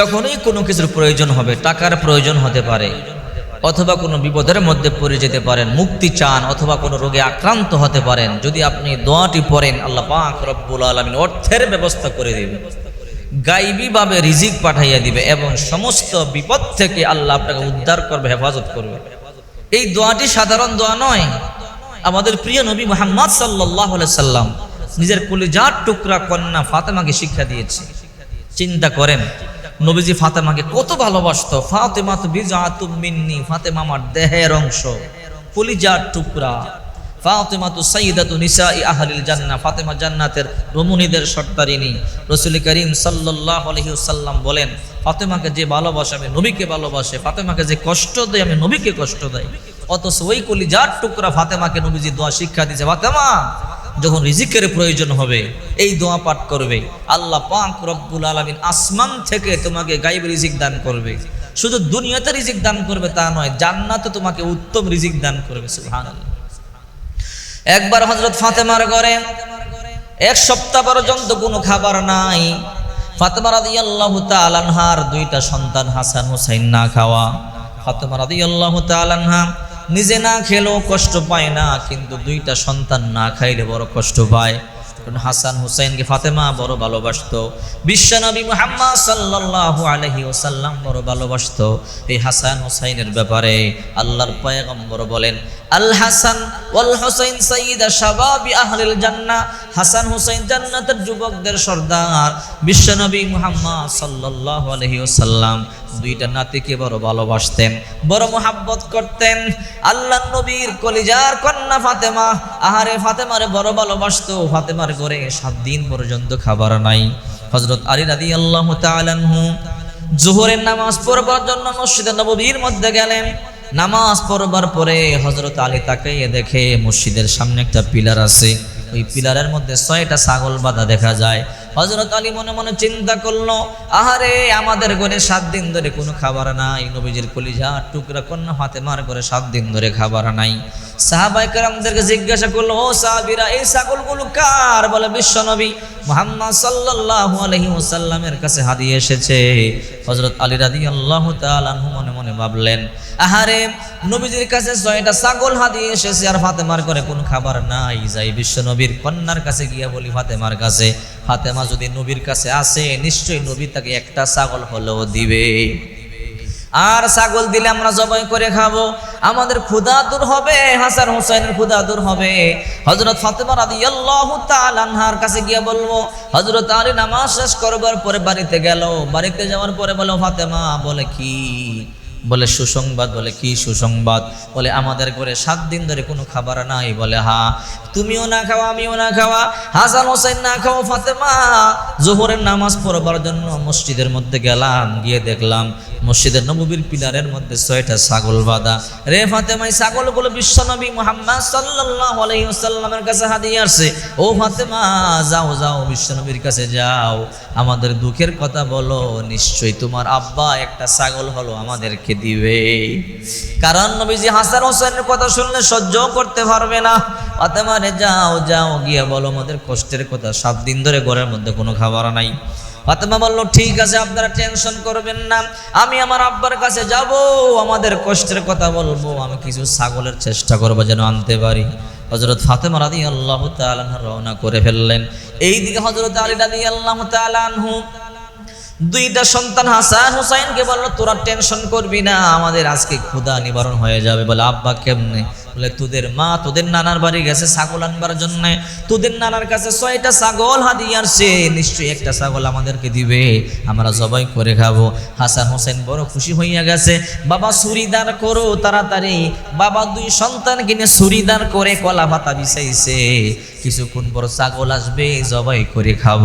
যখনই কোনো কিছুর প্রয়োজন হবে, টাকার প্রয়োজন হতে পারে, অথবা কোনো বিপদের মধ্যে পড়ে যেতে পারেন, মুক্তি চান, অথবা কোনো রোগে আক্রান্ত হতে পারেন, যদি আপনি দোয়াটি পড়েন, আল্লাহ পাক রব্বুল আলমিন অর্থের ব্যবস্থা করে দেবে। গাইবীভাবে রিজিক পাঠাইয়া দিবে এবং সমস্ত বিপদ থেকে আল্লাহ আপনাকে উদ্ধার করবে, হেফাজত করবে। এই দোয়াটি সাধারণ দোয়া নয়। আমাদের প্রিয় নবী মোহাম্মদ সাল্লাহ সাল্লাম নিজের কলিজার টুকরা কন্যা ফাতেমাকে শিক্ষা দিয়েছে। চিন্তা করেন নবীজি ফাতেমাকে কত ভালোবাসতো। ফাতেমা তো বিজাতুম মিন্নি, ফাতেমা আমার দেহের অংশ, কলিজার টুকরা। ফাতেমা তো সাইদাতু নিসা আহলিল জান্নাহ, ফাতেমা জান্নাতের রমণীদের সর্দারিনী। রসুল করিম সাল্লাল্লাহু আলাইহি ওয়াসাল্লাম বলেন, ফাতেমাকে যে ভালোবাসে, আমি নবীকে ভালোবাসে। ফাতেমাকে যে কষ্ট দেয়, আমি নবীকে কষ্ট দেয়। অথচ ওই কলিজার টুকরা ফাতেমাকে নবীজি দোয়া শিক্ষা দিয়েছে, ফাতেমা যখন রিজিকের প্রয়োজন হবে, এই দোয়া পাঠ করবে। আল্লাহ পাক রব্বুল আলামিন আসমান থেকে তোমাকে গাইব রিজিক দান করবে। শুধু দুনিয়াতে রিজিক দান করবে তা নয়, জান্নাতে তোমাকে উত্তম রিজিক দান করবে, সুবহানাল্লাহ। একবার হজরত ফাতেমার ঘরে এক সপ্তাহ পর্যন্ত কোনো খাবার নাই। ফাতেমা রাদিয়াল্লাহু তাআলা আনহার দুইটা সন্তান হাসান হুসাইন না খাওয়া। ফাতেমা রাদিয়াল্লাহু তাআলা আনহা নিজে না খেলেও কষ্ট পায় না, কিন্তু দুইটা সন্তান না খাইলে বড় কষ্ট পায়। হাসান হুসাইনকে ফাতেমা বড় ভালোবাসতো বিশ্বনবী মুহাম্মদ সাল্লাল্লাহু আলাইহি ওয়াসাল্লাম বড় ভালোবাসতো। এই হাসান হুসাইনের ব্যাপারে আল্লাহর পয়গম্বর বলেন, আল হাসান ওয়াল হুসাইন সাইয়্যিদা শাবাবি আহলিল জান্নাহ। হাসান হুসাইন জান্নাতের যুবকদের সর্দার বিশ্বনবী মুহাম্মদ সাল্লাল্লাহু আলাইহি ওয়াসাল্লাম। দুইটা নাতিকে বড় ভালোবাসতেন, বড় মোহাব্বত করতেন। আল্লাহ নবীর কলিজার কন্যা ফাতেমা, আহারে ফাতেমারে বড় ভালোবাসতো, ফাতেমার ঘরে সাত দিন পর্যন্ত খাবার নাই। হজরত আলী রাদি আল্লাহ তালানহু জোহরের নামাজ পড়বার জন্য মসজিদে নববীর মধ্যে গেলেন। নামাজ পড়বার পরে হজরত আলী তাকাইয়ে দেখে মসজিদের সামনে একটা পিলার আছে। ওই পিলারের মধ্যে ছয়টা ছাগল বাঁধা দেখা যায়। হজরত আলী মনে মনে চিন্তা করল, আহারে, আমাদের ঘরে সাত দিন ধরে কোনো খাবার নাই, নবীজির কলিজা টুকরা কন্যা হাতে মার করে সাত দিন ধরে খাবার নাই। সাহাবাই কারামদেরকে জিজ্ঞাসা করল, ও সাহাবিরা, এই ছাগলগুলো কার? বলে, বিশ্ব নবী মোহাম্মদ সাল্লাল্লাহু আলাইহি ওয়াসাল্লামের কাছে হাদিয়ে এসেছে। হযরত আলী রাদিয়াল্লাহু তাআলা আনহু মনে মনে ভাবলেন, আহারে, নবীজির কাছে ছয়টা ছাগল হাদিয়ে এসেছে আর ফাতেমার ঘরে কোনো খাবার নাই। যাই বিশ্ব নবীর কন্যার কাছে গিয়া বলি, ফাতেমার কাছে, ফাতেমা যদি নবীর কাছে আসে, নিশ্চয়ই নবী তাকে একটা ছাগল হলেও দিবে। আর ছাগল দিলে আমরা জবাই করে খাব। আমাদের ক্ষুদা দূর হবে, হাসান হুসাইনের ক্ষুদা দূর হবে। হজরত ফাতেমা রাদিয়াল্লাহু তাআলা আনহার কাছে গিয়ে বলব হজরত আলী নামাজ শেষ করবার পরে বাড়িতে গেল। বাড়িতে যাওয়ার পরে বলো ফাতেমা, বলে কি? বলে সুসংবাদ, বলে কি সুসংবাদ? বলে, আমাদের ঘরে সাত দিন ধরে কোনো খাবার নাই। বলে, হা, তুমিও না খাওয়া আমিও না খাওয়া। হাসান হোসেন না খাও, ফাতেমা, জোহরের নামাজ পড়বার জন্য মসজিদের মধ্যে গেলাম, গিয়ে দেখলাম মসজিদের নবীর পিলারের মধ্যে ছয়টা ছাগল বাঁধা। রে ফাতেমা, এই ছাগলগুলো বিশ্বনবী মোহাম্মদ সাল্লাল্লাহু আলাইহি ওয়াসাল্লামের কাছে হাদিয়ে আসছে। ও ফাতেমা, যাও যাও বিশ্বনবীর কাছে যাও। আমাদের দুঃখের কথা বলো, নিশ্চয়ই তোমার আব্বা একটা ছাগল হলো আমাদেরকে। দিবে। কারণ নবীজি হাসান হোসেনের কথা শুনলে সহ্য করতে পারবে না। ফাতেমা রে, যাও যাও, গিয়ে বলো, আমাদের কষ্টের কথা। সাত দিন ধরে ঘরের মধ্যে কোনো খাবার নাই। ফাতেমা বলল, ঠিক আছে, আপনারা টেনশন করবেন না। আমি আমার আব্বার কাছে যাব, আমাদের কষ্টের কথা বলব। আমি কিছু ছাগলের চেষ্টা করব যেন আনতে পারি। হজরত ফাতেমা রাদি আল্লাহ তালাহ রওনা করে ফেললেন। এইদিকে হজরত আলী রাদি আল্লাহ তালানহু দুইটা সন্তান হাসান হুসাইনকে বলল, তোরা টেনশন করবি না, আমাদের আজকে ক্ষুধা নিবারণ হয়ে যাবে। বলে, আব্বা কেমনে? বলে তোদের মা তোদের নানার বাড়ি গেছে ছাগল আনবার জন্য। তোদের নানার কাছে ছয়টা ছাগল হাদিয়ে আসছে, নিশ্চয়ই একটা ছাগল আমাদেরকে দিবে, আমরা জবাই করে খাব। হাসান হোসেন বড় খুশি হইয়া গেছে, বাবা সুরিদার করো তাড়াতাড়ি। বাবা দুই সন্তান কিনে সুরিদার করে কলা পাতা বিছাইছে। কিছুক্ষণ পর ছাগল আসবে, জবাই করে খাব।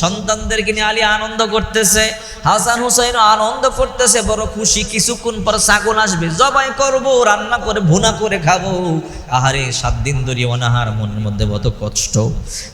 সন্তানদের কিনে আলী আনন্দ করতেছে, হাসান হুসাইন আনন্দ করতেছে, বড় খুশি। কিছুক্ষণ পর ছাগল আসবে, জবাই করব, রান্না করে, ভুনা করে করে খাব। আহারে, সাত দিন ধরে অনাহার, মনের মধ্যে কত কষ্ট।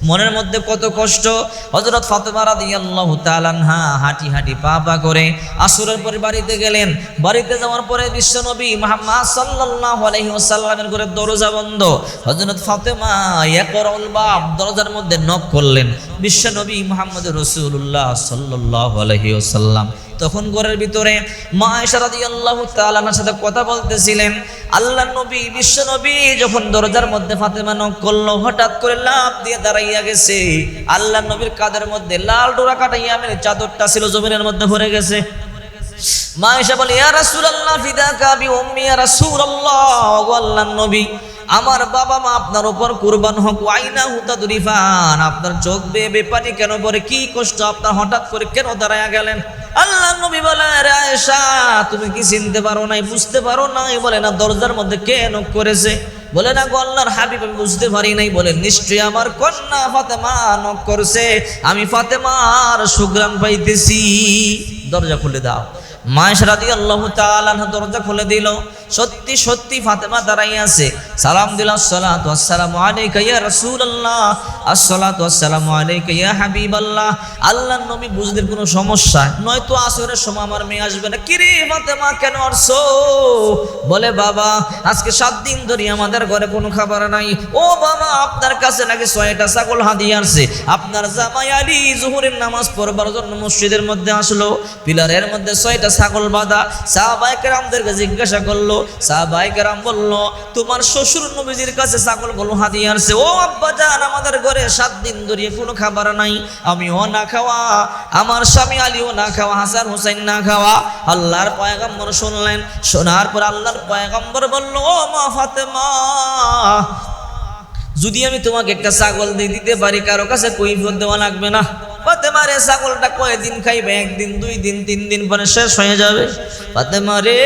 মনের মধ্যে কত কষ্ট। হজরত ফাতেমা রাদিয়াল্লাহু তাআলা আনহা হাঁটি হাঁটি পা পা করে আসরের পরে বাড়িতে গেলেন। বাড়িতে যাওয়ার পরে বিশ্বনবী মুহাম্মদ সাল্লাল্লাহু আলাইহি ওয়াসাল্লামের ঘরে দরজা বন্ধ। হযরত ফাতেমা ইয়াকরাউল বাব দরজার মধ্যে নক করলেন। বিশ্বনবী মুহাম্মদ রাসূলুল্লাহ সাল্লাল্লাহু আলাইহি ওয়াসাল্লাম তখন ঘরের ভিতরে মা আয়েশা রাদিয়াল্লাহু তাআলার সাথে কথা বলতেছিলেন। আল্লাহ নবী, বিশ্ব নবী যখন দরজার মধ্যে ফাতেমা নক করল, হঠাৎ করে লাফ দিয়ে দাঁড়াইয়া গেছে। আল্লাহ নবীর কাদের মধ্যে লাল ডোরা কাটাইয়া মেরে চাদরটা ছিল জমিনের মধ্যে ভরে গেছে। মা এসে বলে, ইয়া রাসূলুল্লাহ, ফিদাকা বি উম্মি, ইয়া রাসূলুল্লাহ ওগো আল্লাহর নবী। আমার বাবা মা আপনার উপর কুরবান হোক আইনা হুতা দুরিফান আপনার চোখ বেয়ে বেপানি কেন পরে কি কষ্ট আপনার হঠাৎ করে কেন দাঁড়ায় গেলেন? আল্লাহ নবী বলে আয়েশা, তুমি কি চিনতে পারো নাই, বুঝতে পারো নাই? বলে, না, দরজার মধ্যে কে নক করেছে? বলে, না গো, আল্লাহর হাবিব, আমি বুঝতে পারি নাই। বলে, নিশ্চয়ই আমার কন্যা ফাতেমা নক করছে। আমি ফাতেমার সুগ্রাম পাইতেছি। দরজা খুলে দাও। দরজা খুলে দিল। ফাতেমা বুঝদের কোনো সমস্যা? আসরের সময় আমার মেয়ে আসবে না। ফাতেমা, কেন বলে, বাবা, আজকে সাত দিন ধরে আমাদের ঘরে কোনো খাবার নাই। ও বাবা, আপনার কাছে নাকি ছয়টা ছাগল হাদিয়ে আসছে। আপনার জামাই আলী জোহরের নামাজ পড়বার জন্য মসজিদের মধ্যে আসলো। পিলারের মধ্যে ছয়টা ছাগল বাঁধা। সাহাবাইকের আমাদেরকে জিজ্ঞাসা করল সাহাবাইকের আম বলল, তোমার শ্বশুর নবীজির কাছে ছাগলগুলো হাদিয়ে আসছে ও আব্বা জান, আমাদের ঘরে সাত দিন ধরে কোনো খাবার নাই। আমিও না খাওয়া, আমার স্বামী আলীও না খাওয়া, হাসান হুসাইন না খাওয়া। আল্লাহর পয়গম্বর শুনলেন, শোনার পর আল্লাহর পয়গাম্বর বলল, ও মা ফাতেমা, যদি আমি তোমাকে একটা ছাগল দিয়ে দিতে পারি, কারও কাছে কৈফিয়ত দেওয়া লাগবে না। ফাতেমা রে ছাগলটা কয়দিন খাইবে? একদিন, দুই দিন, তিন দিন পরে শেষ হয়ে যাবে। ফাতেমা রে,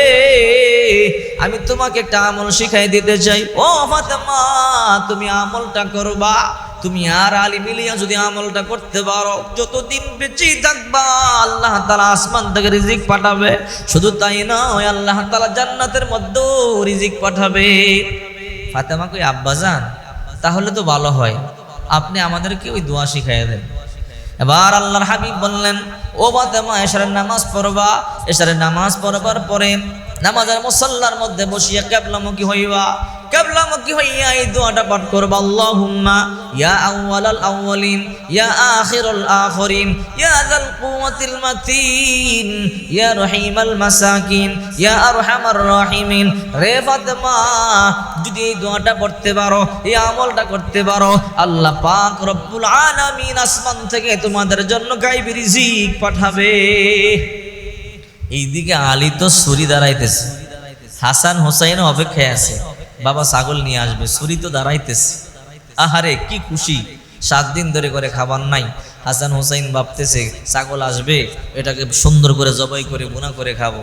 আমি তোমাকে একটা আমল শিখাই দিতে চাই। ও ফাতেমা, তুমি আমলটা করবা। তুমি আর আলী মিলিয়া যদি আমলটা করতে পারো, যতদিন বেঁচে থাকবা, আল্লাহ তালা আসমান থেকে রিজিক পাঠাবে। শুধু তাই নয়, আল্লাহ তালা জান্নাতের মধ্যেও রিজিক পাঠাবে। ফাতেমা কই, আব্বা যান, তাহলে তো ভালো হয়। আপনি আমাদেরকে ওই দোয়া শিখাই দেন। এবার আল্লাহর হাবিব বললেন, ও বাতেমা এশারের নামাজ পড়বা। এশারের নামাজ পড়বার পরে নামাজের মুসল্লার মধ্যে বসিয়া কেবলামুখী হইবা। কেবলামুখী হইয়া এই দোয়াটা পাঠ করবা, আল্লাহুম্মা ইয়া আউয়ালাল আউয়ালিন, ইয়া আখিরুল আখিরিন, ইয়া যাল কুওয়াতিল মাতিন, ইয়া রহিমাল মাসাকিন, ইয়া আরহামার রাহিমিন। রে ফাতেমা, যদি এই দোয়াটা পড়তে পারো, এই আমলটা করতে পারো, আল্লাহ পাক রব্বুল আলামিন আসমান থেকে তোমাদের জন্য গাইবি রিজিক পাঠাবে। এইদিকে আলী তো ছুরি দাঁড়াইতেছে, হাসান হোসাইন অপেক্ষায় আছে। বাবা ছাগল নিয়ে আসবে, ছুরি তো দাঁড়াইতেছে। আহারে, কি খুশি। সাত দিন ধরে করে খাবার নাই। হাসান হোসাইন ভাবতেছে, ছাগল আসবে, এটাকে সুন্দর করে জবাই করে গুণা করে খাব।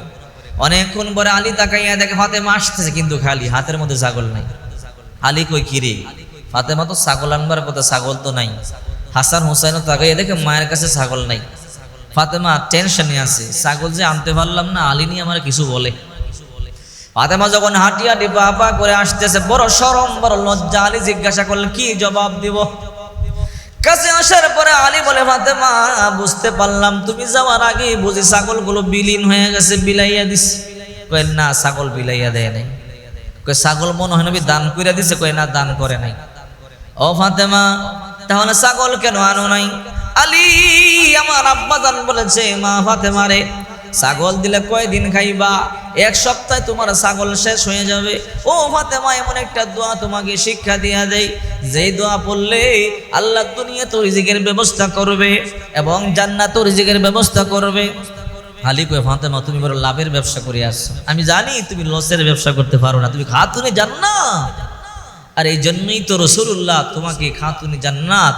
অনেকক্ষণ পরে আলী তাকাইয়া দেখে ফাতেমা আসতেছে, কিন্তু খালি হাতের মধ্যে ছাগল নাই। আলী কই কিরে ফাতেমা তো ছাগল আনবার কথা ছাগল তো নাই। হাসান হোসাইনও তাকাইয়া দেখে মায়ের কাছে ছাগল নাই। ফাতেমা টেনশনে আছে, ছাগল যে আনতে পারলাম না, আলী নিয়ে আমার কিছু বলে। ফাতেমা যখন হাঁটি হাঁটি পা পা করে আসতেছে, বড় সরম বড় লজ্জা। আলী জিজ্ঞাসা করলেন, কি জবাব দিব? কাছে আসার পরে আলী বলে, ফাতেমা, বুঝতে পারলাম, তুমি যাওয়ার আগে বুঝি ছাগলগুলো বিলীন হয়ে গেছে, বিলাইয়া দিস কয়, না, ছাগল বিলাইয়া দেয় নাই। কয়, ছাগল মনে হয় দান করে দিছে? কয়, না, দান করে নাই। ও ফাতেমা, তাহলে ছাগল কেন আনো নাই? আলী আমার আব্বা জান বলেছে, মা ফাতেমা রে ছাগল দিলে কয়দিন খাইবা? এক সপ্তাহে তোমার ছাগল শেষ হয়ে যাবে। ও ফাতেমা, এমন একটা দোয়া তোমাকে শিক্ষা দিয়া দেয় যেই দোয়া পড়লে আল্লাহ দুনিয়া তো রিজিকের ব্যবস্থা করবে এবং জান্নাত রিজিকের ব্যবস্থা করবে। আলী কয়ে, ফাতেমা, তুমি বড় লাভের ব্যবসা করে আসছো। আমি জানি তুমি লসের ব্যবসা করতে পারো না। তুমি খাতুনে জান্নাত। আর এই জন্যই তো রসুল্লাহ তোমাকে খাতুনি জান্নাত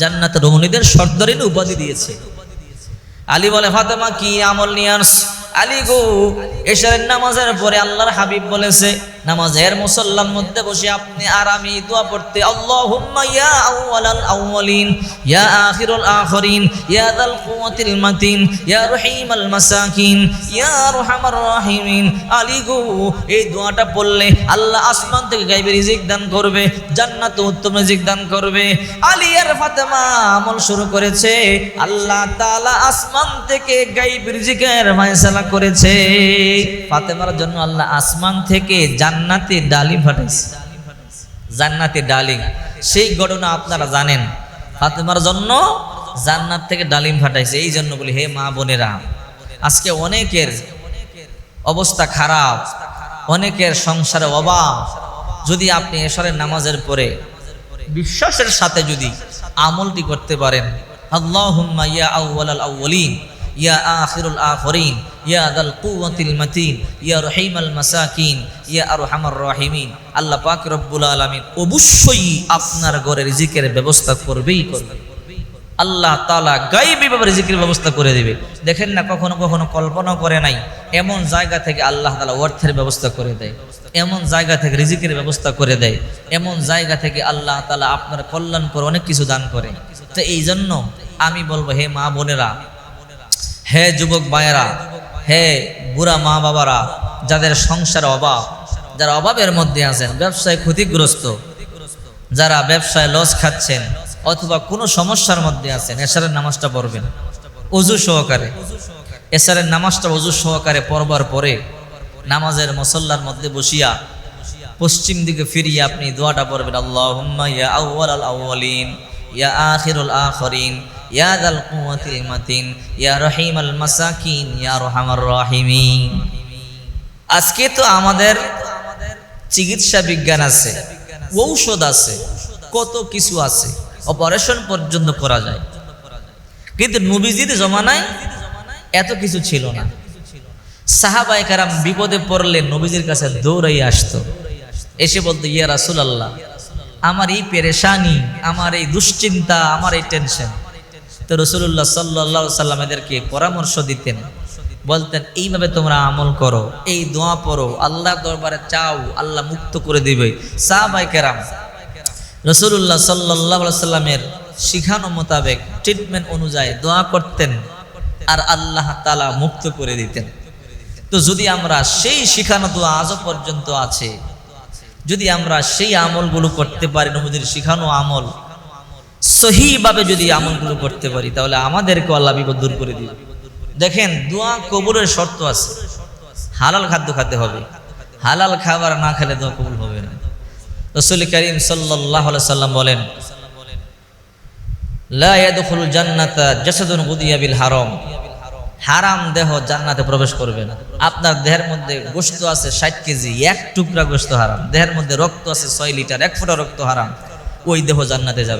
জান্নাত রমণীদের সর্দারিন উপাধি দিয়েছে। আলী বলে, ফাতেমা, কি আমল নিয়ে আস আলী গো, এশারের নামাজের পরে আল্লাহর হাবিব বলেছে নামাজের মুসল্লার মধ্যে বসে আপনি আর আমি দোয়া পড়তে, আল্লাহুম্মা ইয়া আউয়ালাল আউয়ালিন ইয়া আখিরুল আখিরিন, ইয়া যাল কুওয়াতিল মাতিন, ইয়া রহিমাল মাসাকিন, ইয়া আরহামার রাহিমিন। আলী গো, এই দোয়াটা পড়লে আল্লাহ আসমান থেকে গাইবে রিজিক দান করবে, জান্নাতে উত্তম রিজিক দান করবে। আলী আর ফাতেমা আমল শুরু করেছে, আল্লাহ তাআলা আসমান থেকে গাইব রিজিকের ফয়সালা করেছে। ফাতেমার জন্য আল্লাহ আসমান থেকে জান্নাতে ডালিম পাঠাইছে জান্নাতে ডালিম সেই ঘটনা আপনারা জানেন। ফাতেমার জন্য জান্নাত থেকে ডালিম ফাটাইছে। এই জন্য বলি, হে মা বোনেরা, আজকে অনেকের অবস্থা খারাপ, অনেকের সংসারে অভাব। যদি আপনি এশারের নামাজের পরে বিশ্বাসের সাথে যদি আমলটি করতে পারেন, আল্লাহুম্মা ইয়া আউওয়ালাল আউওয়ালিন ইয়া আখিরুল আখিরিন, ইয়া দাল কুওয়াতিল মাতিন, ইয়া রহিমাল মাসাকিন, ইয়া আরহামার রাহিমিন। আল্লাহ পাক রব্বুল আলামিন অবশ্যই আপনার ঘরে রিজিকের ব্যবস্থা করবেই করবে আল্লাহ তালা গাইবীভাবে রিজিকের ব্যবস্থা করে দিবে। দেখেন না, কখনো কখনো কল্পনা করে নাই, এমন জায়গা থেকে আল্লাহ তালা অর্থের ব্যবস্থা করে দেয়। এমন জায়গা থেকে রিজিকের ব্যবস্থা করে দেয়। এমন জায়গা থেকে আল্লাহ তালা আপনার কল্যাণ করে অনেক কিছু দান করে। তো এই জন্য আমি বলব, হে মা বোনেরা হে যুবক ভাইয়েরা, হে বুড়া মা বাবারা, যাদের সংসার অভাব, যারা অভাবের মধ্যে আছেন, ব্যবসায় ক্ষতিগ্রস্ত, যারা ব্যবসায় লস খাচ্ছেন, অথবা কোনো সমস্যার মধ্যে আছেন, এশারের নামাজটা পড়বেন। অজু সহকারে, এশারের নামাজটা অজু সহকারে পড়বার পরে নামাজের মসল্লার মধ্যে বসিয়া পশ্চিম দিকে ফিরিয়ে আপনি দোয়াটা পড়বেন, আল্লাহুম্মা ইয়া আউওয়ালাল আউওয়ালিন, ইয়া আখিরুল আখিরিন ইয়া দাল কুওয়াতিল মাতিন, ইয়া রহিমাল মাসাকিন, ইয়া রহমার রাহিমিন। আজকে তো আমাদের চিকিৎসা বিজ্ঞান আছে, ঔষধ আছে, কত কিছু আছে, অপারেশন পর্যন্ত করা যায়। কিন্তু নবীজির জমানায় এত কিছু ছিল না। সাহাবাই কারাম বিপদে পড়লে নবীজির কাছে দৌড়াই আসতো। এসে বলতো, ইয়া রাসুল আল্লাহ আমার এই পেরেশানি, আমার এই দুশ্চিন্তা, আমার এই টেনশন তো রসুল্লাহ সাল্লাহ সাল্লাম এদেরকে পরামর্শ দিতেন। বলতেন, এইভাবে তোমরা আমল করো, এই দোয়া পড়ো, আল্লাহ দরবারে চাও, আল্লাহ মুক্ত করে দিবে। সাহাবাই কেরাম রসুল্লাহ সাল্লাহ সাল্লামের শিখানো মোতাবেক ট্রিটমেন্ট অনুযায়ী দোয়া করতেন আর আল্লাহ তালা মুক্ত করে দিতেন। তো যদি আমরা সেই শিখানো দোয়া আজও পর্যন্ত আছে, যদি আমরা সেই আমলগুলো করতে পারি নবীদের শিখানো আমল সহিভাবে যদি আমলগুলো করতে পারি, তাহলে আমাদেরকে আল্লাহ বিপদ দূর করে দিবে। দেখেন, দোয়া কবুলের শর্ত আছে। হালাল খাদ্য খেতে হবে। হালাল খাবার না খেলে দোয়া কবুল হবে না। রসুল করিম সাল্লাহ সাল্লাম বলেন হারাম। দেহ জান্নাতে প্রবেশ করবে না। আপনার দেহের মধ্যে গোস্ত আছে ষাট কেজি, এক টুকরা গোস্ত হারাম। দেহের মধ্যে রক্ত আছে ছয় লিটার, এক ফোঁটা রক্ত হারাম। ওই দেহ জান্নাতে যাবে।